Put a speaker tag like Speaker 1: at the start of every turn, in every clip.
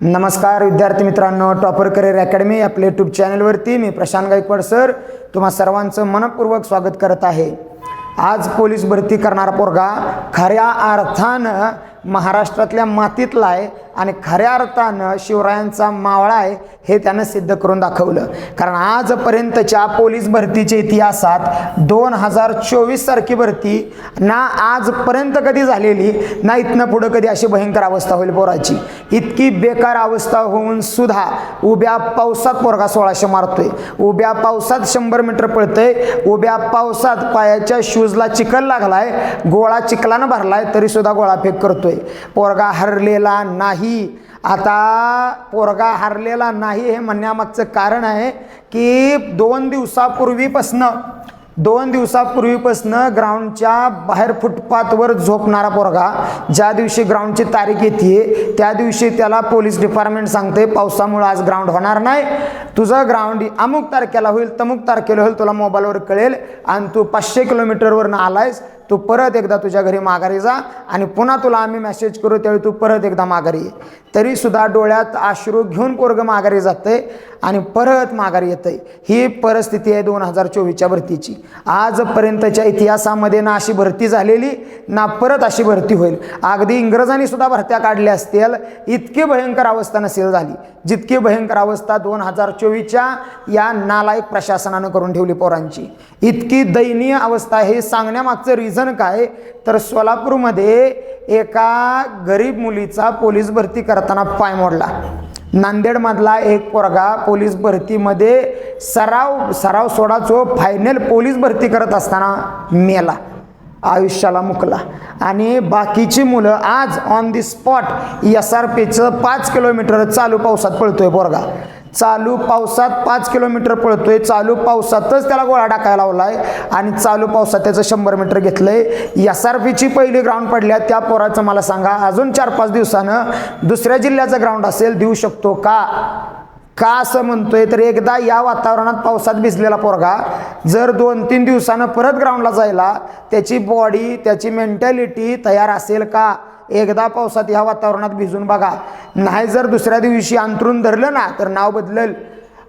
Speaker 1: नमस्कार विद्यार्थी मित्रांनो टॉपर करिअर अकॅडमी आपल्या यूट्यूब चॅनलवरती मी प्रशांत गायकवाड सर तुम्हा सर्वांचं मनपूर्वक स्वागत करत आहे. आज पोलीस भरती करणारा पोरगा खऱ्या अर्थानं महाराष्ट्रातल्या मातीतला आहे आणि खऱ्या अर्थानं शिवरायांचा मावळा आहे हे त्यानं सिद्ध करून दाखवलं. कारण आजपर्यंतच्या पोलीस भरतीच्या इतिहासात दोन हजार चोवीस सारखी भरती ना आजपर्यंत कधी झालेली ना इथनं पुढं कधी अशी भयंकर अवस्था होईल पोराची. इतकी बेकार अवस्था होऊन सुद्धा उभ्या पावसात पोरगा सोळाशे मारतोय. उभ्या पावसात शंभर मीटर पळतोय. उभ्या पावसात पायाच्या शूजला चिखल लागलाय. गोळा चिखलानं भरलाय तरी सुद्धा गोळा फेक पोरगा हरलेला नाही. आता पोरगा हरलेला नाही हे म्हणण्यामागचं कारण आहे की दोन दिवसापूर्वीपासनं दोन दिवसापूर्वीपासनं ग्राउंडच्या बाहेर फुटपाथवर झोपणारा पोरगा ज्या दिवशी ग्राउंडची तारीख येते त्या दिवशी त्याला पोलीस डिपार्टमेंट सांगते पावसामुळं आज ग्राउंड होणार नाही. तुझं ग्राउंड अमुक तारखेला होईल तमुक तारखेला होईल तुला मोबाईलवर कळेल. आणि तू पाचशे किलोमीटरवरनं आलायस तू परत एकदा तुझ्या घरी माघारी जा आणि पुन्हा तुला आम्ही मेसेज करू त्यावेळी तू परत एकदा माघारी ये. तरीसुद्धा डोळ्यात आश्रू घेऊन पोरगं माघारी जाते आणि परत माघारी येतंय. ही परिस्थिती आहे दोन हजार चोवीसच्या भरतीची. आजपर्यंतच्या इतिहासामध्ये ना अशी भरती झालेली ना परत अशी भरती होईल. अगदी इंग्रजांनी सुद्धा भरत्या काढल्या असतील. इतकी भयंकर अवस्था नसेल झाली. जितकी भयंकर अवस्था दोन हजार चोवीसच्या या नालायक प्रशासनानं करून ठेवली पोरांची. इतकी दयनीय अवस्था हे सांगण्यामागचं रिझन काय? तर सोलापूरमध्ये एका गरीब मुलीचा पोलीस भरती करताना पाय मोडला. नांदेडमधला एक पोरगा पोलीस भरतीमध्ये सराव सराव सोडाचो फायनल पोलीस भरती करत असताना मेला आयुष्याला मुकला. आणि बाकीची मुलं आज on the spot S R पीचं पाच किलोमीटर चालू पावसात पळतोय पोरगा. चालू पावसात पाच किलोमीटर पळतोय. चालू पावसातच त्याला गोळा टाकायला लावलाय. आणि चालू पावसात त्याचं शंभर मीटर घेतलंय. एस आर पीची पहिली ग्राउंड पडल्या त्या पोराचं मला सांगा अजून चार पाच दिवसानं दुसऱ्या जिल्ह्याचं ग्राउंड असेल देऊ शकतो का? का असं म्हणतोय? तर एकदा या वातावरणात पावसात भिजलेला पोरगा जर दोन तीन दिवसानं परत ग्राउंडला जायला त्याची बॉडी त्याची मेंटॅलिटी तयार असेल का? एकदा पावसात ह्या वातावरणात भिजून बघा. नाही जर दुसऱ्या दिवशी अंतरून धरलं ना तर नाव बदलल.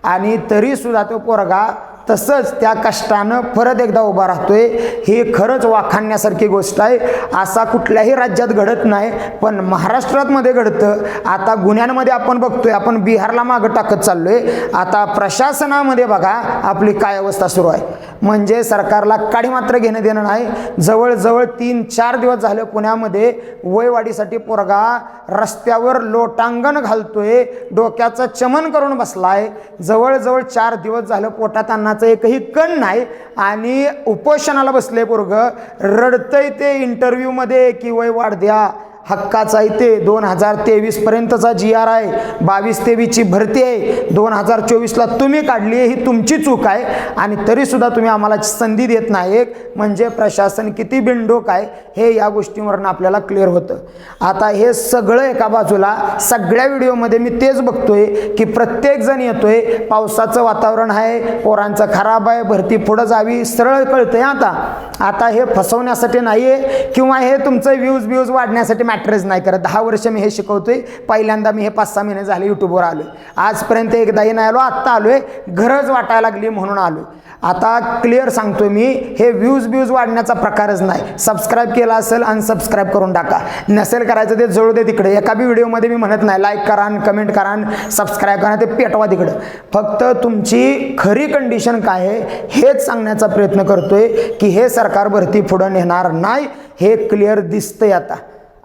Speaker 1: आणि तरीसुद्धा तो पोरगा तसंच त्या कष्टानं परत एकदा उभा राहतोय. हे खरंच वाखाणण्यासारखी गोष्ट आहे. असा कुठल्याही राज्यात घडत नाही पण महाराष्ट्रात मध्ये घडतं. आता गुन्ह्यांमध्ये आपण बघतोय आपण बिहारला मागं टाकत चाललोय. आता प्रशासनामध्ये बघा आपली काय अवस्था सुरू आहे. म्हणजे सरकारला काडी मात्र घेणं देणं नाही. जवळजवळ तीन चार दिवस झालं पुण्यामध्ये वयवाढीसाठी पोरगा रस्त्यावर लोटांगण घालतोय. डोक्याचं चमन करून बसलाय. जवळजवळ चार दिवस झालं पोटात अन्नाचं एकही कण नाही. आणि उपोषणाला बसले पोरग. रडतंय ते इंटरव्ह्यूमध्ये की वय वाढ द्या. हक्काचा इथे दोन हजार तेवीस पर्यंतचा जी आर आहे. बावीस तेवीसची भरती आहे. दोन हजार चोवीसला तुम्ही काढली आहे ही तुमची चूक आहे. आणि तरीसुद्धा तुम्ही आम्हाला संधी देत नाही एक. म्हणजे प्रशासन किती बिंडोक आहे हे या गोष्टीवरनं आपल्याला क्लिअर होतं. आता हे सगळं एका बाजूला सगळ्या व्हिडिओमध्ये मी तेच बघतोय की प्रत्येकजण येतोय पावसाचं वातावरण आहे पोरांचं खराब आहे भरती पुढं जावी सरळ कळतंय. आता आता हे फसवण्यासाठी नाही आहे किंवा हे तुमचं व्ह्यूज व्ह्यूज वाढण्यासाठी मॅटरच नाही करत. दहा वर्ष मी हे शिकवतोय. पहिल्यांदा मी हे पाच सहा महिने झाले यूट्यूबवर आलो आजपर्यंत एकदाही नाही आलो आत्ता आलो आहे गरज वाटायला लागली म्हणून आलो आता क्लिअर सांगतोय मी हे व्ह्यूज व्ह्यूज वाढण्याचा प्रकारच नाही. सबस्क्राईब केला असेल अनसबस्क्राईब करून टाका. नसेल करायचं ते जळू दे तिकडे. एका बी व्हिडिओमध्ये मी म्हणत नाही लाईक करा कमेंट करा सबस्क्राईब करा ते पेटवा तिकडं. फक्त तुमची खरी कंडिशन काय आहे हेच सांगण्याचा प्रयत्न करतोय की हे सरकार भरती पुढं नेणार नाही. हे क्लिअर दिसतंय आता.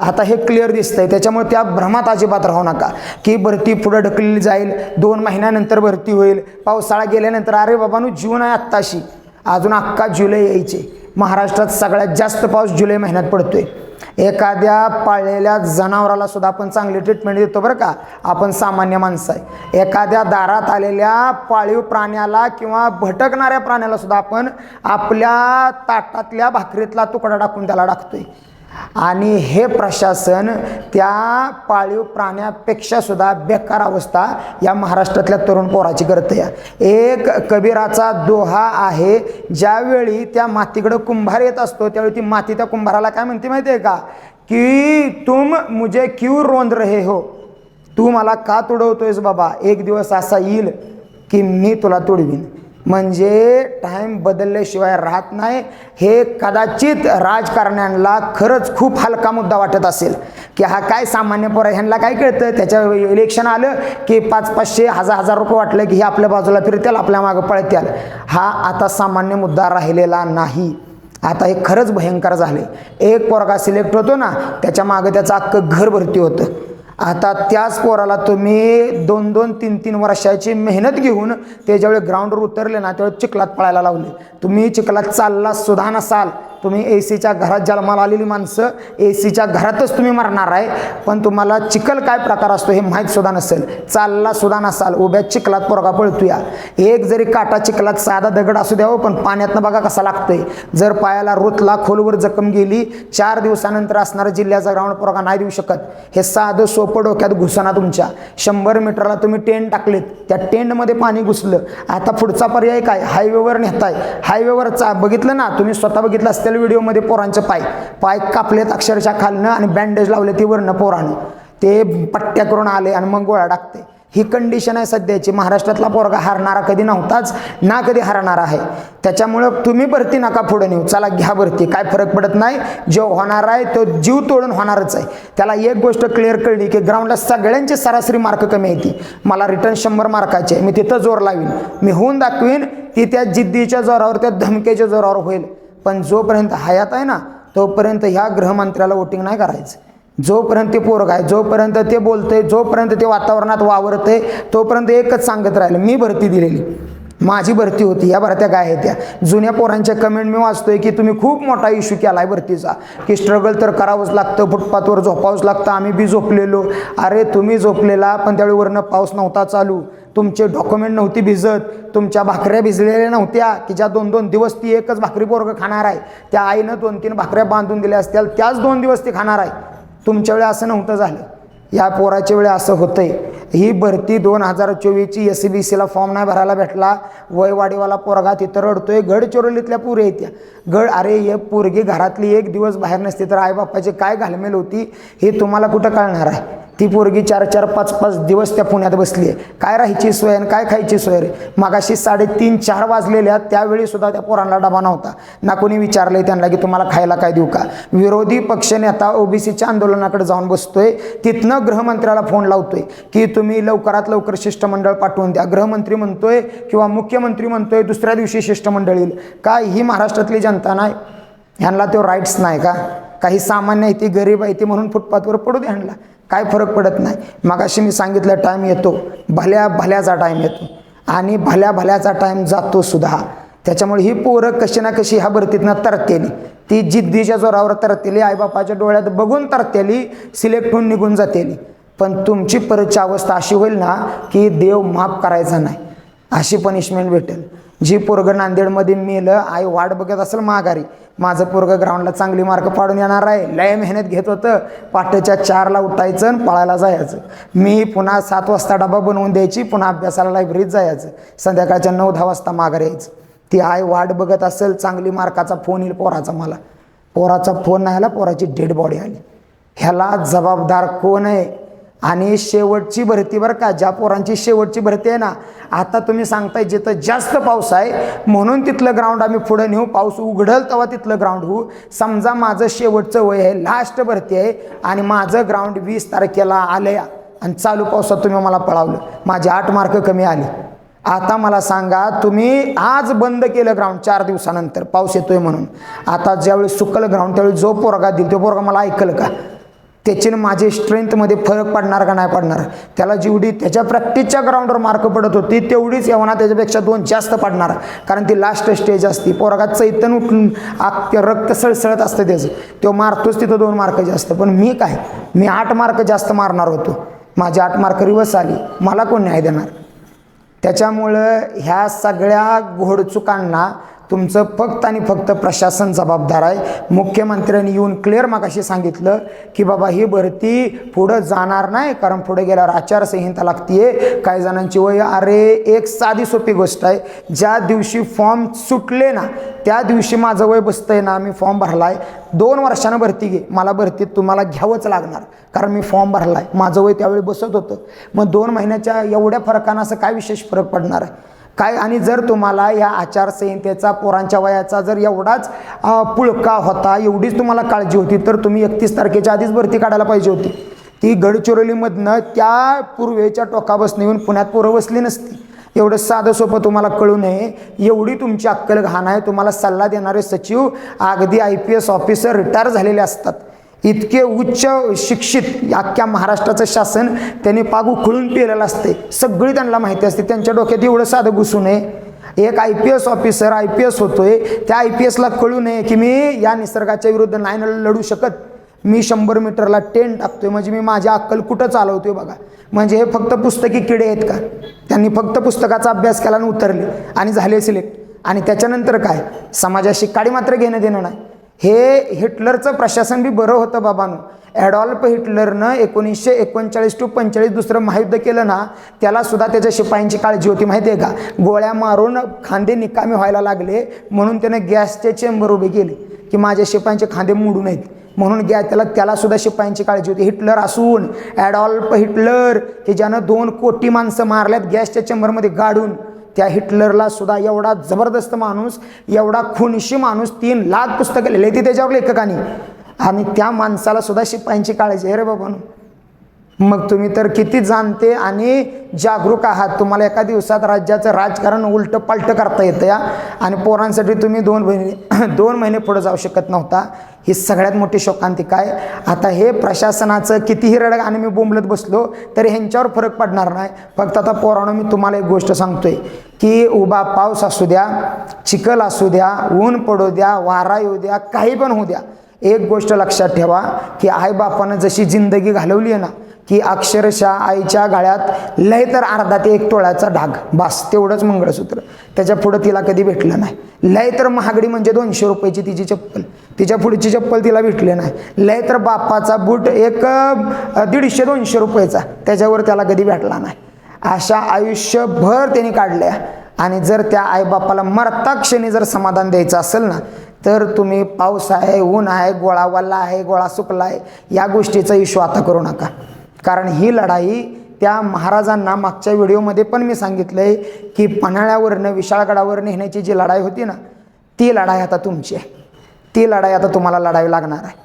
Speaker 1: आता हे क्लिअर दिसतंय. त्याच्यामुळे त्या भ्रमात अजिबात राहू नका. की भरती पुढं ढकलली जाईल दोन महिन्यानंतर भरती होईल पावसाळा गेल्यानंतर अरे बाबांनो जून आहे आत्ताशी. अजून अख्खा जुलै यायचे. महाराष्ट्रात सगळ्यात जास्त पाऊस जुलै महिन्यात पडतोय. एखाद्या पाळलेल्या जनावराला सुद्धा आपण चांगली ट्रीटमेंट देतो बरं का. आपण सामान्य माणसं आहे. एखाद्या दारात आलेल्या पाळीव प्राण्याला किंवा भटकणाऱ्या प्राण्याला सुद्धा आपण आपल्या ताटातल्या भाकरीतला तुकडा टाकून त्याला टाकतोय. आणि हे प्रशासन त्या पाळीव प्राण्यापेक्षा सुद्धा बेकार अवस्था या महाराष्ट्रातल्या तरुण पोराची करते एक कबीराचा दोहा आहे ज्यावेळी त्या मातीकडं कुंभार येत असतो त्यावेळी ती माती त्या कुंभाराला काय म्हणते माहिती आहे का? की तुम मुझे क्यू रोंद रहे हो? तू मला का तुडवतोयस बाबा? एक दिवस असा येईल की मी तुला तुडवीन. म्हणजे टाईम बदलल्याशिवाय राहत नाही. हे कदाचित राजकारण्यांना खरंच खूप हलका मुद्दा वाटत असेल. की हा काय सामान्य पोर ह्यांना काय कळतं? त्याच्या इलेक्शन आलं की पाच पाचशे हजार हजार रुपये वाटलं की हे आपल्या बाजूला फिरत्याल आपल्या मागं पळत्याल हा आता सामान्य मुद्दा राहिलेला नाही. आता हे खरंच भयंकर झाले एक पोरगा सिलेक्ट होतो ना त्याच्या मागं त्याचं अख्खं घर भरती होतं. आता त्याच पोराला तुम्ही दोन दोन तीन तीन वर्षाची मेहनत घेऊन ते ज्यावेळी ग्राउंडवर उतरले ना त्यावेळी चिखलात पळायला लावले. तुम्ही चिखलात चालला सुद्धा नसाल तुम्ही ए सीच्या घरात जन्माला आलेली माणसं ए सीच्या घरातच तुम्ही मरणार आहे. पण तुम्हाला चिखल काय प्रकार असतो हे माहीत सुद्धा नसेल. चालला सुद्धा नसाल. उभ्या चिखलात पोरगा पळतूया. एक जरी काटा चिखलात साधा दगड असू द्यावं हो, पण पाण्यातनं बघा कसा लागतंय. जर पायाला रुतला खोलवर जखम गेली चार दिवसानंतर असणारा जिल्ह्याचा ग्राउंड पोरगा नाही देऊ शकत. हे साधं सोपं डोक्यात घुसना तुमच्या. शंभर मीटरला तुम्ही टेंट टाकलेत. त्या टेंटमध्ये पाणी घुसलं. आता पुढचा पर्याय काय? हायवेवर नेताय. हायवेवर चा बघितलं ना? तुम्ही स्वतः बघितलं असलेल्या व्हिडिओमध्ये पोरांचे पाय पाय कापलेत अक्षरशः खालनं आणि बँडेज लावले ती वरनं पोरानं. ते पट्ट्या करून आले आणि मग गोळा टाकते. ही कंडिशन आहे सध्याची. महाराष्ट्रातला पोरगा हारणारा कधी नव्हताच ना कधी हारणार आहे. त्याच्यामुळं तुम्ही भरती नका पुढे नेऊ. चला घ्या भरती. काय फरक पडत नाही. जो होणार आहे तो जीव तोडून होणारच आहे. त्याला एक गोष्ट क्लिअर कळली की ग्राउंडला सगळ्यांची सरासरी मार्क कमी येते मला रिटर्न शंभर मार्काचे मी तिथं जोर लावीन. मी होऊन दाखवीन. ती त्या जिद्दीच्या जोरावर त्या धमक्याच्या जोरावर होईल. पण जोपर्यंत हयात आहे ना तोपर्यंत ह्या गृहमंत्र्याला वोटिंग नाही करायचं. जोपर्यंत ते पोरग आहे जोपर्यंत ते बोलतंय जोपर्यंत ते वातावरणात वावरतंय तोपर्यंत एकच सांगत राहिलं मी भरती दिलेली. माझी भरती होती या भरत्या काय आहेत त्या. जुन्या पोरांच्या कमेंट मी वाचतोय की तुम्ही खूप मोठा इश्यू केला आहे भरतीचा. की स्ट्रगल तर करावंच लागतं फुटपाथवर झोपावंच लागतं. आम्ही बी झोपलेलो. अरे तुम्ही झोपलेला पण त्यावेळी वरनं पाऊस नव्हता चालू. तुमचे डॉक्युमेंट नव्हती भिजत. तुमच्या भाकऱ्या भिजलेल्या नव्हत्या की ज्या दोन दोन दिवस ती एकच भाकरी पोरगं खाणार आहे. त्या आईनं दोन तीन भाकऱ्या बांधून दिल्या असत्या त्याच दोन दिवस ती खाणार आहे. तुमच्या वेळी असं नव्हतं झालं. या पोराच्या वेळी असं होतंय. ही भरती दोन हजार चोवीसची एस सी बी सीला फॉर्म नाही भरायला भेटला. वयवाडीवाला पोरगा तिथं रडतोय. गडचिरोलीतल्या पुरी येत्या गड अरे ये पोरगी घरातली एक दिवस बाहेर नसते तर आईबापाची काय घालमेल होती हे तुम्हाला कुठं कळणार आहे? ती पोरगी चार चार पाच पाच दिवस त्या पुण्यात बसली आहे. काय राहायची सोय आणि काय खायची सोय रे? मागाशी साडेतीन चार वाजलेल्या त्यावेळी सुद्धा त्या पोरांना डबा नव्हता. ना कोणी विचारलंय त्यांना की तुम्हाला खायला काय देऊ का? विरोधी पक्षनेता ओबीसीच्या आंदोलनाकडे जाऊन बसतोय. तिथनं गृहमंत्र्याला फोन लावतोय की तुम्ही लवकरात लवकर शिष्टमंडळ पाठवून द्या. गृहमंत्री म्हणतोय किंवा मुख्यमंत्री म्हणतोय दुसऱ्या दिवशी शिष्टमंडळ येईल. काय ही महाराष्ट्रातली जनता नाही? ह्यांना तो राईट्स नाही का? काही सामान्य आहे ती गरीब आहे ती म्हणून फुटपाथवर पडू द्या ह्यांना. काय फरक पडत नाही. मगाशी मी सांगितलं टाईम येतो. भल्या भल्याचा टाईम येतो. आणि भल्या भल्याचा टाईम जातो सुद्धा. त्याच्यामुळे ही पोरं कशी ना कशी ह्या भरतीतनं तरतेली. ती जिद्दीच्या जोरावर तरतेली आईबापाच्या डोळ्यात बघून तरतेली सिलेक्ट होऊन निघून जातेली. पण तुमची परतची अवस्था अशी होईल ना की देव माफ करायचा नाही. अशी पनिशमेंट भेटेल. जी पोरगं नांदेडमध्ये मेलं आई वाट बघत असेल माघारी. माझं पोरगं ग्राउंडला चांगली मार्क पाडून येणार आहे. लय मेहनत घेत होतं. पाठच्या चारला उठायचं आणि पळायला जायचं. मी पुन्हा सात वाजता डबा बनवून द्यायची पुन्हा अभ्यासाला लायब्ररीत जायचं. संध्याकाळच्या नऊ दहा वाजता माघारी यायचं. ती आई वाट बघत असेल चांगली मार्काचा फोन येईल पोराचा मला. पोराचा फोन नाही आला पोराची डेड बॉडी आली. ह्याला जबाबदार कोण आहे? आणि शेवटची भरती बरं का ज्या पोरांची शेवटची भरती आहे ना आता तुम्ही सांगताय जिथं जास्त पाऊस आहे म्हणून तिथलं ग्राउंड आम्ही पुढे नेऊ. पाऊस उघडल तेव्हा तिथलं ग्राउंड होऊ. समजा माझं शेवटचं वय आहे लास्ट भरती आहे आणि माझं ग्राउंड वीस तारखेला आलं आणि चालू पावसात तुम्ही मला पळावलं. माझे आठ मार्क कमी आले. आता मला सांगा तुम्ही आज बंद केलं ग्राउंड चार दिवसानंतर. पाऊस येतोय म्हणून. आता ज्यावेळी सुकलं ग्राउंड त्यावेळी जो पोरगा दिल तो पोरगा मला ऐकलं का? त्याच्याने माझे स्ट्रेंथमध्ये फरक पडणार का नाही पडणार? त्याला जेवढी त्याच्या प्रॅक्टिसच्या ग्राउंडवर मार्क पडत होती तेवढीच यवना त्याच्यापेक्षा दोन जास्त पडणार. कारण ती लास्ट स्टेज असते. पोरगा चैतन उठून आत रक्त सळसळत असतं त्याचं. तो मारतोच तिथं दोन मार्क जास्त. पण मी काय? मी आठ मार्क जास्त मारणार होतो. माझे आठ मार्क रिवर्स आली. मला कोण न्याय देणार? त्याच्यामुळं ह्या सगळ्या घोडचुकांना तुमचं फक्त आणि फक्त प्रशासन जबाबदार आहे. मुख्यमंत्र्यांनी येऊन क्लिअर मागाशी सांगितलं की बाबा ही भरती पुढं जाणार नाही कारण पुढे गेल्यावर आचारसंहिता लागतीये. काही जणांची वय अरे एक साधी सोपी गोष्ट आहे. ज्या दिवशी फॉर्म सुटले ना त्या दिवशी माझं वय बसतंय ना मी फॉर्म भरलाय. दोन वर्षानं भरती घे. मला भरतीत तुम्हाला घ्यावंच लागणार कारण मी फॉर्म भरलाय. माझं वय त्यावेळी बसत होतं. मग दोन महिन्याच्या एवढ्या फरकानं असं काय विशेष फरक पडणार आहे? काय? आणि जर तुम्हाला या आचारसंहितेचा पोरांच्या वयाचा जर एवढाच पुळका होता एवढीच तुम्हाला काळजी होती तर तुम्ही एकतीस तारखेच्या आधीच भरती काढायला पाहिजे होती. ती गडचिरोलीमधनं त्या पूर्वेच्या टोकाबसनं येऊन पुण्यात पोरं बसली नसती. एवढं साधं सोपं तुम्हाला कळू नये. एवढी तुमची अक्कल घाण आहे तुम्हाला सल्ला देणारे सचिव अगदी I P S officer retire झालेले असतात. इतके उच्च शिक्षित अख्ख्या महाराष्ट्राचं शासन त्यांनी पाग उखळून पिलेलं असते. सगळी त्यांना माहिती असते. त्यांच्या डोक्यात एवढं साधं घुसू नये. एक I P S officer I P S होतोय. त्या आय पी एसला कळू नये की मी या निसर्गाच्या विरुद्ध नाही लढू शकत. मी शंभर मीटरला टेन टाकतोय. म्हणजे मी माझी अक्कल कुठं चालवतोय बघा. म्हणजे हे फक्त पुस्तकी किडे आहेत का? त्यांनी फक्त पुस्तकाचा अभ्यास केला आणि उतरले आणि झाले सिलेक्ट. आणि त्याच्यानंतर काय? समाजाशी काडी मात्र घेणं देणं नाही. हे हिटलरचं प्रशासन बी बरं होतं बाबांनो. ॲडॉल्फ हिटलरनं एकोणीसशे एकोणचाळीस टू पंचेचाळीस दुसरं महायुद्ध केलं ना त्यालासुद्धा त्याच्या शिपायांची काळजी होती माहिती आहे का? गोळ्या मारून खांदे निकामी व्हायला लागले म्हणून त्यानं गॅसचे चेंबर उभे केले की माझ्या शिपायांचे खांदे मोडू नयेत. म्हणून गॅ त्याला त्यालासुद्धा शिपायांची काळजी होती. हिटलर असून ॲडॉल्फ हिटलर की ज्यानं दोन कोटी माणसं मारल्यात गॅसच्या चेंबरमध्ये गाडून त्या हिटलरला सुद्धा एवढा जबरदस्त माणूस एवढा खुनशी माणूस तीन लाख पुस्तकं लिहिली ती त्याच्यावर लेखकाने. आणि त्या माणसाला सुद्धा शिपायांची काळजी आहे रे बाबा मग तुम्ही तर किती जाणते आणि जागरूक आहात. तुम्हाला एका दिवसात राज्याचं राजकारण उलटं पालटं करता येतं या. आणि पोरांसाठी तुम्ही दोन महिने दोन महिने पुढे जाऊ शकत नव्हता. ही सगळ्यात मोठी शोकांतिका आहे आता हे प्रशासनाचं कितीही रडग आणि मी बोंबलत बसलो तरी ह्यांच्यावर फरक पडणार नाही. फक्त आता पोराणं मी तुम्हाला एक गोष्ट सांगतोय की उभा पाऊस असू द्या चिखल असू द्या ऊन पडू द्या वारा येऊ द्या काही पण होऊ द्या. एक गोष्ट लक्षात ठेवा की आईबापानं जशी जिंदगी घालवली आहे ना की अक्षरशः आईच्या गाळ्यात लय तर अर्धा ते एक तोळ्याचा ढाग बास तेवढंच मंगळसूत्र. त्याच्या पुढं तिला कधी भेटलं नाही. लय तर महागडी म्हणजे दोनशे रुपयाची तिची चप्पल. तिच्या पुढची चप्पल तिला भेटली नाही. लय तर बापाचा बूट एक दीडशे दोनशे रुपयाचा. त्याच्यावर त्याला कधी भेटला नाही. अशा आयुष्यभर त्याने काढल्या. आणि जर त्या आईबापाला मरता क्षणी जर समाधान द्यायचं असेल ना तर तुम्ही पाऊस आहे ऊन आहे गोळा वल्ला आहे गोळा सुकला आहे या गोष्टीचा इशू आता करू नका. कारण ही लढाई त्या महाराजांना मागच्या व्हिडिओमध्ये पण मी सांगितलं आहे की पन्हाळ्यावरनं विशाळगडावर नेण्याची जी लढाई होती ना ती लढाई आता तुमची आहे. ती लढाई आता तुम्हाला लढावी लागणार आहे.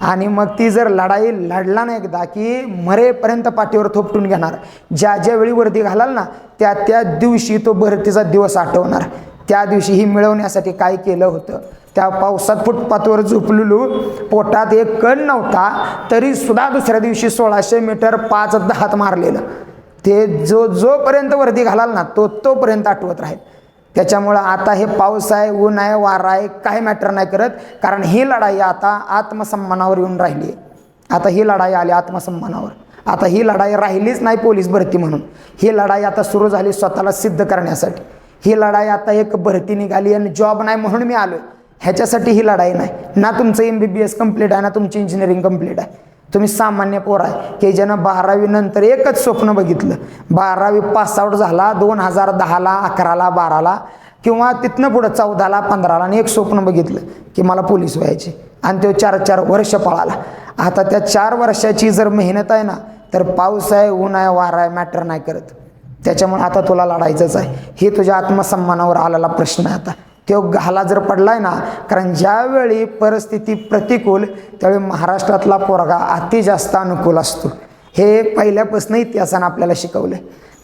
Speaker 1: आणि मग ती जर लढाई लढला ना एकदा की मरेपर्यंत पाठीवर थोपटून घेणार. ज्या ज्या वेळी वर्दी घालाल ना त्या त्या दिवशी तो भरतीचा दिवस आठवणार. त्या दिवशी ही मिळवण्यासाठी काय केलं होतं? त्या पावसात फुटपाथवर झोपलेलो. पोटात एक कण नव्हता तरी सुद्धा दुसऱ्या दिवशी सोळाशे मीटर पाच दहात मारलेलं. ते जो जोपर्यंत वर्दी घालाल ना तो तोपर्यंत आठवत राहील. त्याच्यामुळं आता हे पाऊस आहे ऊन आहे वारा आहे काही मॅटर नाही करत. कारण ही लढाई आता आत्मसन्मानावर येऊन राहिली आहे. आता ही लढाई आली आत्मसन्मानावर. आता ही लढाई राहिलीच नाही पोलीस भरती म्हणून. ही लढाई आता सुरू झाली स्वतःला सिद्ध करण्यासाठी. ही लढाई आता एक भरती निघाली आणि जॉब नाही म्हणून मी आलो ह्याच्यासाठी ही लढाई नाही. ना तुमचं M B B S complete आहे ना तुमची इंजिनिअरिंग कंप्लीट आहे. तुम्ही सामान्य पोर आहे. की ज्यानं बारावी नंतर एकच स्वप्न बघितलं. बारावी पासआउट झाला दोन हजार दहाला अकराला बाराला किंवा तिथनं पुढं चौदाला पंधराला आणि एक स्वप्न बघितलं की मला पोलीस व्हायचे. आणि तो चार चार वर्ष पळाला. आता त्या चार वर्षाची जर मेहनत आहे ना तर पाऊस आहे ऊन आहे वारा आहे मॅटर नाही करत. त्याच्यामुळे आता तुला लढायचंच आहे. हे तुझ्या आत्मसन्मानावर आलेला प्रश्न आहे आता. तो घाला जर पडलाय ना कारण ज्यावेळी परिस्थिती प्रतिकूल त्यावेळी महाराष्ट्रातला पोरगा अति जास्त अनुकूल असतो. हे पहिल्यापासून इतिहासानं आपल्याला शिकवलं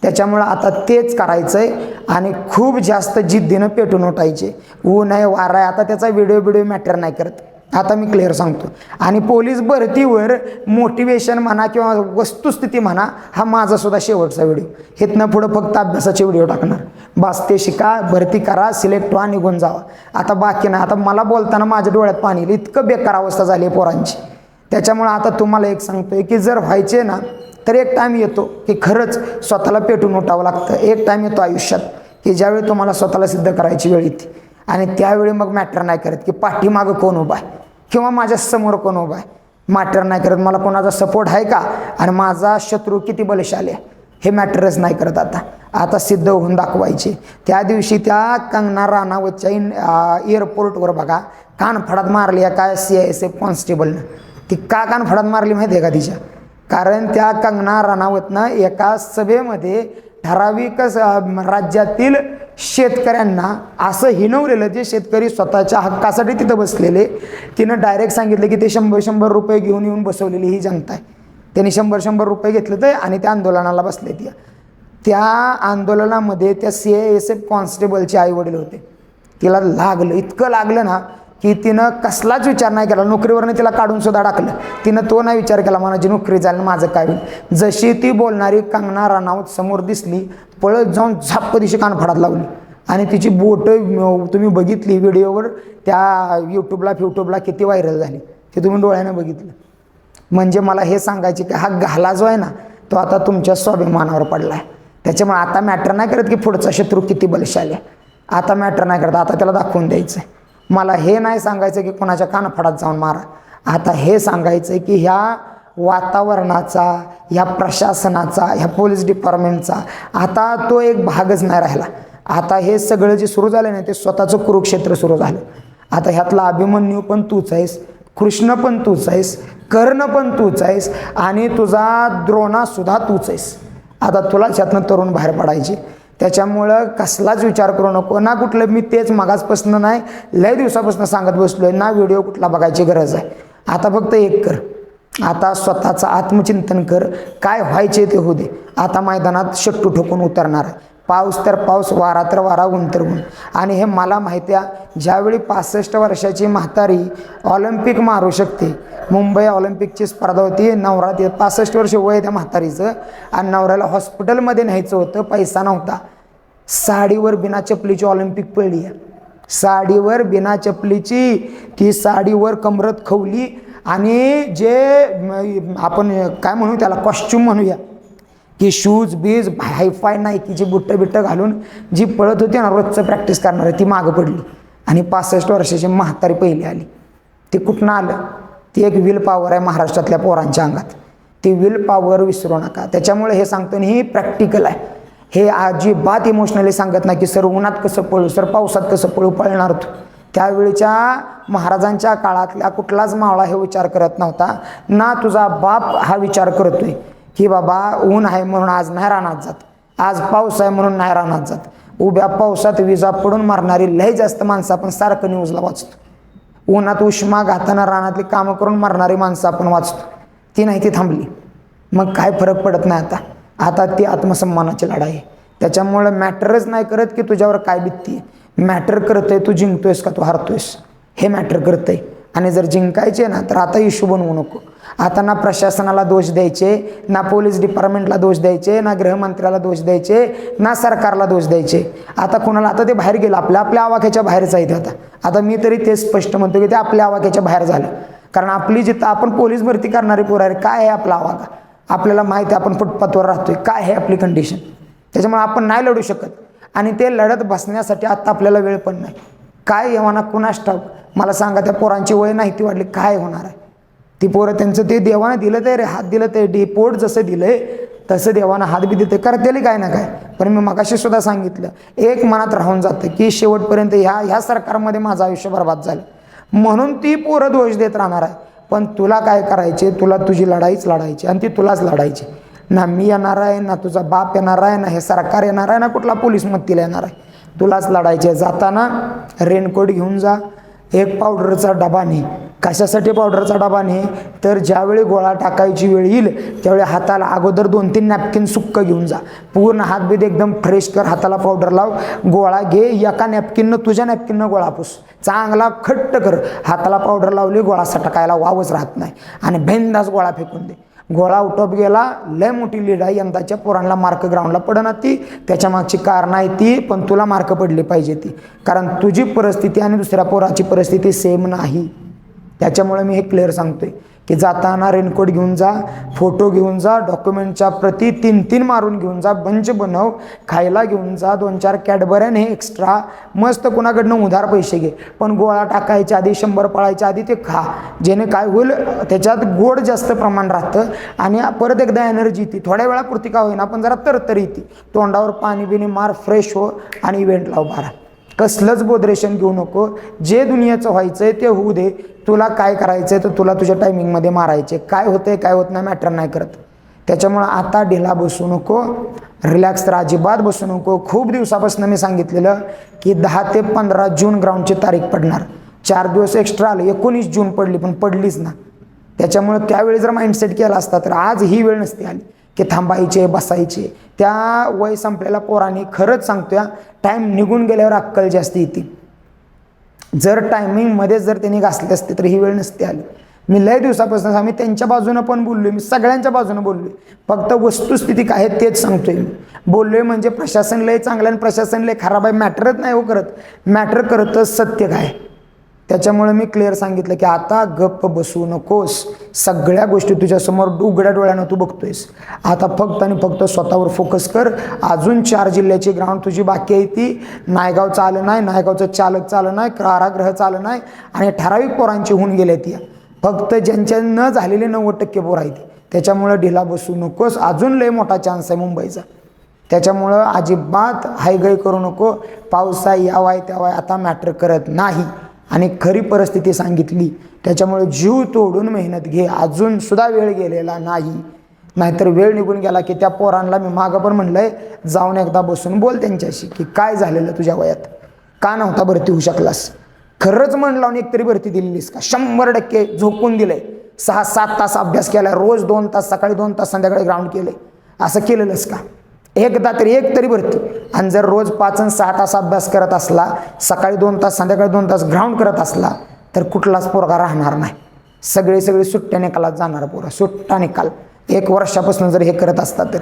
Speaker 1: त्याच्यामुळं आता तेच करायचं आहे आणि खूप जास्त जिद्दीनं पेटून उठायचे. ऊन आहे वारा आहे आता त्याचा व्हिडिओ व्हिडिओ मॅटर नाही करत. आता मी क्लिअर सांगतो. आणि पोलीस भरतीवर मोटिवेशन म्हणा किंवा वस्तुस्थिती म्हणा हा माझा सुद्धा शेवटचा व्हिडिओ हेतनं पुढं फक्त अभ्यासाचे व्हिडिओ टाकणार. बस ते शिका भरती करा सिलेक्ट व्हा निघून जावा. आता बाकी नाही. आता मला बोलताना माझ्या डोळ्यात पाणी येईल इतकं बेकार अवस्था झाली आहे पोरांची. त्याच्यामुळं आता तुम्हाला एक सांगतोय की जर व्हायचे ना तर एक टाईम येतो की खरंच स्वतःला पेटून उठावं लागतं. एक टाईम येतो आयुष्यात की ज्यावेळी तुम्हाला स्वतःला सिद्ध करायची वेळ येते. आणि त्यावेळी मग मॅटर नाही करत की पाठीमागं कोण उभा आहे? किंवा माझ्यासमोर कोण उभा आहे? मॅटर नाही करत. मला कोणाचा सपोर्ट आहे का? आणि माझा शत्रू किती बलशाली आहे? हे मॅटरच नाही करत आता. आता सिद्ध होऊन दाखवायचे. त्या दिवशी त्या कंगना राणावतच्या इन एअरपोर्टवर बघा कानफडात मारली आहे काय सी आय एस एफ कॉन्स्टेबलनं ती का कानफडात मारली माहिती आहे का तिच्या? कारण त्या कंगना राणावतनं एका सभेमध्ये ठराविक राज्यातील शेतकऱ्यांना असं हिनवलेलं जे शेतकरी स्वतःच्या हक्कासाठी तिथं बसलेले तिनं डायरेक्ट सांगितलं की ते शंभर शंभर रुपये घेऊन येऊन बसवलेली ही जनता आहे. त्यांनी शंभर शंभर रुपये घेतलं ते आणि त्या आंदोलनाला बसले ती. त्या आंदोलनामध्ये त्या सी ए एस एफ कॉन्स्टेबलचे आईवडील होते. तिला लागलं इतकं लागलं ना की तिनं कसलाच विचार नाही केला. नोकरीवरनं तिला काढून सुद्धा टाकलं. तिनं तो नाही विचार केला माझी नोकरी जाईल माझं काय होईल? जशी ती बोलणारी कंगना राणावत समोर दिसली पळत जाऊन झाप दिशी कानफडात लावली आणि तिची बोटं तुम्ही बघितली व्हिडिओवर त्या यूट्यूबला फ्युट्यूबला किती व्हायरल झाली. ते तुम्ही डोळ्यानं बघितलं. म्हणजे मला हे सांगायचे की हा घाला जो आहे ना तो आता तुमच्या स्वाभिमानावर पडला आहे त्याच्यामुळे आता मॅटर नाही करत की पुढचा शत्रू किती बलशाली आहे. आता मॅटर नाही करत. आता त्याला दाखवून द्यायचं आहे मला हे नाही सांगायचं की कोणाच्या कानफडात जाऊन मारा. आता हे सांगायचं आहे की ह्या वातावरणाचा ह्या प्रशासनाचा ह्या पोलीस डिपार्टमेंटचा आता तो एक भागच नाही राहिला. आता हे सगळं जे सुरू झालं ना ते स्वतःचं कुरुक्षेत्र सुरू झालं. आता ह्यातला अभिमन्यू पण तूच आहेस कृष्ण पण तूच आहेस कर्ण पण तूच आहेस आणि तुझा द्रोणासुद्धा तूच आहेस. आता तुलाच ह्यातनं तरुण बाहेर पडायची. त्याच्यामुळं कसलाच विचार करू नको. ना कुठलं मी तेच मागासपासून नाही लय दिवसापासून सांगत बसलो आहे ना व्हिडिओ कुठला बघायची गरज आहे. आता फक्त एक कर. आता स्वतःचं आत्मचिंतन कर. काय व्हायचे ते होऊ दे. आता मैदानात शट्टू ठोकून उतरणार आहे. पाऊस तर पाऊस वारा तर वारा ऊन तर ऊन. आणि हे मला माहिती आहे ज्यावेळी पासष्ट वर्षाची म्हातारी ऑलिम्पिक मारू शकते मुंबई ऑलिम्पिकची स्पर्धा होती नवरात पासष्ट वर्ष वय त्या म्हातारीचं. आणि नवऱ्याला हॉस्पिटलमध्ये न्यायचं होतं पैसा नव्हता. साडीवर बिना चपलीची ऑलिम्पिक पडली आहे. साडीवर बिना चपलीची ती साडीवर कमरत खवली आणि जे आपण काय म्हणू त्याला कॉस्च्युम म्हणूया. की शूज बीज हायफाय नायकीची बुट्टं बिट्टं घालून जी पळत होती ना रोजचं प्रॅक्टिस करणारी ती मागं पडली. आणि पासष्ट वर्षाची म्हातारी पहिली आली. ते कुठनं आलं? ती एक विल पॉवर आहे महाराष्ट्रातल्या पोरांच्या अंगात. ती विल पॉवर विसरू नका. त्याच्यामुळे हे सांगतो ही प्रॅक्टिकल आहे. हे अजिबात इमोशनली सांगत नाही की सर उन्हात कसं पळू सर पावसात कसं पळू पळणार तू? त्यावेळीच्या महाराजांच्या काळातल्या कुठलाच मावळा हे विचार करत नव्हता. ना तुझा बाप हा विचार करतोय की बाबा ऊन आहे म्हणून आज नाही रानात जात. आज पाऊस आहे म्हणून नाही रानात जात. उभ्या पावसात विजा पडून मारणारी लय जास्त माणसं आपण सारखं न्यूजला वाचतो. उन्हात उष्मा घाताना रानातली कामं करून मारणारी माणसं आपण वाचतो. ती नाही ती थांबली. मग काय फरक पडत नाही आता? आता ती आत्मसन्मानाची लढाई आहे. त्याच्यामुळं मॅटरच नाही करत की तुझ्यावर काय बित्ती मॅटर करतंय तू जिंकतोयस का तू हारतोयस? हे मॅटर करतंय. आणि जर जिंकायचे ना तर आता इशू बनवू नको. आता ना प्रशासनाला दोष द्यायचे ना पोलीस डिपार्टमेंटला दोष द्यायचे ना गृहमंत्र्याला दोष द्यायचे ना सरकारला दोष द्यायचे. आता कोणाला आता ते बाहेर गेलं आपल्या आपल्या आवाक्याच्या बाहेरच आहे ते आता. आता मी तरी ते स्पष्ट म्हणतो की ते आपल्या आवाक्याच्या बाहेर झालं. कारण आपली जिथं आपण पोलीस भरती करणारी पोरं आहे काय आहे आपला आवाका? आपल्याला माहिती आहे आपण फुटपाथवर राहतोय. काय आहे आपली कंडिशन त्याच्यामुळे आपण नाही लढू शकत. आणि ते लढत बसण्यासाठी आत्ता आपल्याला वेळ पण नाही. काय येवाना कुणास ठाऊक? मला सांगा त्या पोरांची वय नाही ती वाढली काय होणार आहे? ती पोरं त्यांचं ते देवानं दिलं ते रे हात दिलं ते डे पोट जसं दिलंय तसं देवानं हात बी देते करतेली काय ना काय. पण मी मगाशी सुद्धा सांगितलं एक मनात राहून जातं की शेवटपर्यंत ह्या ह्या सरकारमध्ये माझं आयुष्य बर्बाद झालं. म्हणून ती पोरं दोष देत राहणार आहे. पण तुला काय करायचे? तुला तुझी लढाईच लढायची आणि ती तुलाच लढायची. ना मी येणार आहे ना तुझा बाप येणार आहे ना हे सरकार येणार आहे ना कुठला पोलीस मत्तीला येणार आहे. तुलाच लढायचे. जाताना रेनकोट घेऊन जा एक पावडरचा डबा ने. कशासाठी पावडरचा डबा ने तर ज्यावेळी गोळा टाकायची वेळ येईल त्यावेळी हाताला अगोदर दोन तीन नॅपकिन सुक्क घेऊन जा. पूर्ण हातभेद एकदम फ्रेश कर हाताला पावडर लाव. गोळा घे एका नॅपकिननं तुझ्या नॅपकिननं गोळा पुस. चांगला खट्ट कर. हाताला पावडर लावली गोळा सटकायला वावच राहत नाही. आणि भेंदाच गोळा फेकून दे. गोळा उठप गेला लय मोठी लीड आहे यंदाच्या पोरांना मार्क ग्राउंडला पडणार ती. त्याच्या मागची कारणं आहे ती पण तुला मार्क पडली पाहिजे ती. कारण तुझी परिस्थिती आणि दुसऱ्या पोराची परिस्थिती सेम नाही. त्याच्यामुळे मी हे क्लिअर सांगतोय की जाताना रेनकोट घेऊन जा फोटो घेऊन जा डॉक्युमेंटच्या प्रति तीन तीन मारून घेऊन जा बंच बनव खायला घेऊन जा दोन चार कॅडबऱ्याने एक्स्ट्रा मस्त कोणाकडनं उधार पैसे घे. पण गोळा टाकायच्या आधी शंभर पळायच्या आधी ते खा. जेणे काय होईल त्याच्यात गोड जास्त प्रमाण राहतं आणि परत एकदा एनर्जी येते. थोड्या वेळापुरती का होईना पण जरा तरतरी येते. तोंडावर पाणी बिणी मार फ्रेश हो आणि इव्हेंट लाव बारा. कसलंच बोधरेशन घेऊ नको. जे दुनियाचं व्हायचं आहे ते होऊ दे. तुला काय करायचं आहे तर तुला तुझ्या टायमिंगमध्ये मारायचे काय होतंय काय होत नाही मॅटर नाही करत. त्याच्यामुळं आता ढिला बसू नको. रिलॅक्स तर अजिबात बसू नको. खूप दिवसापासून मी सांगितलेलं की दहा ते पंधरा जून ग्राउंडची तारीख पडणार. चार दिवस एक्स्ट्रा आले. एकोणीस जून पडली पण पडलीच ना. त्याच्यामुळं त्यावेळी जर माइंडसेट केला असता तर आज ही वेळ नसती आली. की थांबायचे बसायचे. त्या वय संपलेल्या पोरांनी खरंच सांगतोय टाईम निघून गेल्यावर अक्कल जास्त येते. जर टायमिंगमध्ये जर त्यांनी घासले असते तर ही वेळ नसते आली. मी लय दिवसापासून आम्ही त्यांच्या बाजूनं पण बोललोय मी सगळ्यांच्या बाजूनं बोललोय. फक्त वस्तुस्थिती काय आहे तेच सांगतोय मी. बोललोय म्हणजे प्रशासन लय चांगलं आणि प्रशासन लय खराब आहे मॅटरच नाही हो करत. मॅटर करतच सत्य काय त्याच्यामुळे मी क्लिअर सांगितलं की आता गप्प बसू नकोस. सगळ्या गोष्टी तुझ्यासमोर उघड्या डोळ्यानं तू बघतोयस. आता फक्त आणि फक्त स्वतःवर फोकस कर. अजून चार जिल्ह्याची ग्राउंड तुझी बाकी आहे ती. नायगावचं आलं नाही नायगावचं चालक चालं नाही कारागृह चालं नाही आणि ठराविक पोरांची होऊन गेल्या ती फक्त ज्यांच्या न झालेले नव्वद टक्के पोर आहेत. त्याच्यामुळं ढिला बसू नकोस. अजून लय मोठा चान्स आहे मुंबईचा. त्याच्यामुळं अजिबात हायगय करू नको. पाऊस यावाय त्यावाय आता मॅटर करत नाही. आणि खरी परिस्थिती सांगितली. त्याच्यामुळे जीव तोडून मेहनत घे. अजून सुद्धा वेळ गेलेला नाही. नाहीतर वेळ निघून गेला की त्या पोरांना मी मागं पण म्हणलंय जाऊन एकदा बसून बोल त्यांच्याशी की काय झालेलं तुझ्या वयात? का नव्हता भरती होऊ शकलास? खरंच म्हण लावून एकतरी भरती दिलेलीस का? शंभर टक्के झोकून दिले सहा सात तास अभ्यास केला रोज दोन तास सकाळी दोन तास संध्याकाळी ग्राउंड केले असं केलेलंच का? एकदा तरी एक तरी भरती. आणि जर रोज पाच आणि सहा तास अभ्यास करत असला सकाळी दोन तास संध्याकाळी दोन तास ग्राउंड करत असला तर कुठलाच पोरगा राहणार नाही. सगळे सगळे सुट्ट्या निकालात जाणार पोरं. सुट्टा निकाल. एक वर्षापासून जर हे करत असता तर.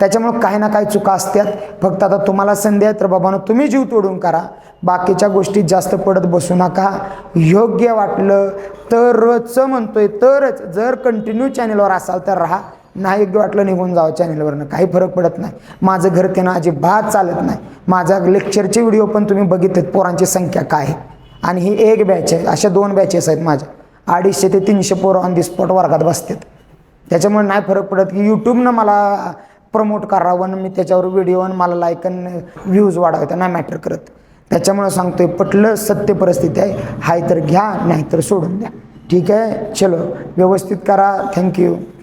Speaker 1: त्याच्यामुळं काही ना काही चुका असतात. फक्त आता तुम्हाला संधी आहे तर बाबांनो तुम्ही जीव तोडून करा. बाकीच्या गोष्टी जास्त पडत बसू नका. योग्य वाटलं तरच म्हणतोय तरच. जर कंटिन्यू चॅनेलवर असाल तर राहा. नाही एक वाटलं निघून जावं चॅनेलवरनं काही फरक पडत नाही. माझं घर त्यांना अजिबात चालत नाही. माझ्या लेक्चरचे व्हिडिओ पण तुम्ही बघितलेत पोरांची संख्या काय आहे? आणि ही एक बॅच आहे अशा दोन बॅचेस आहेत माझ्या. अडीचशे ते तीनशे पोरं ऑन दी स्पॉट वर्गात बसतात. त्याच्यामुळे नाही फरक पडत की यूट्यूबनं मला प्रमोट करावं मी त्याच्यावर व्हिडिओ मला लाईक आणि व्ह्यूज वाढवता नाही मॅटर करत. त्याच्यामुळे सांगतोय पटलं सत्य परिस्थिती आहे. हाय तर घ्या नाही तर सोडून द्या. ठीक आहे? चलो व्यवस्थित करा. थँक्यू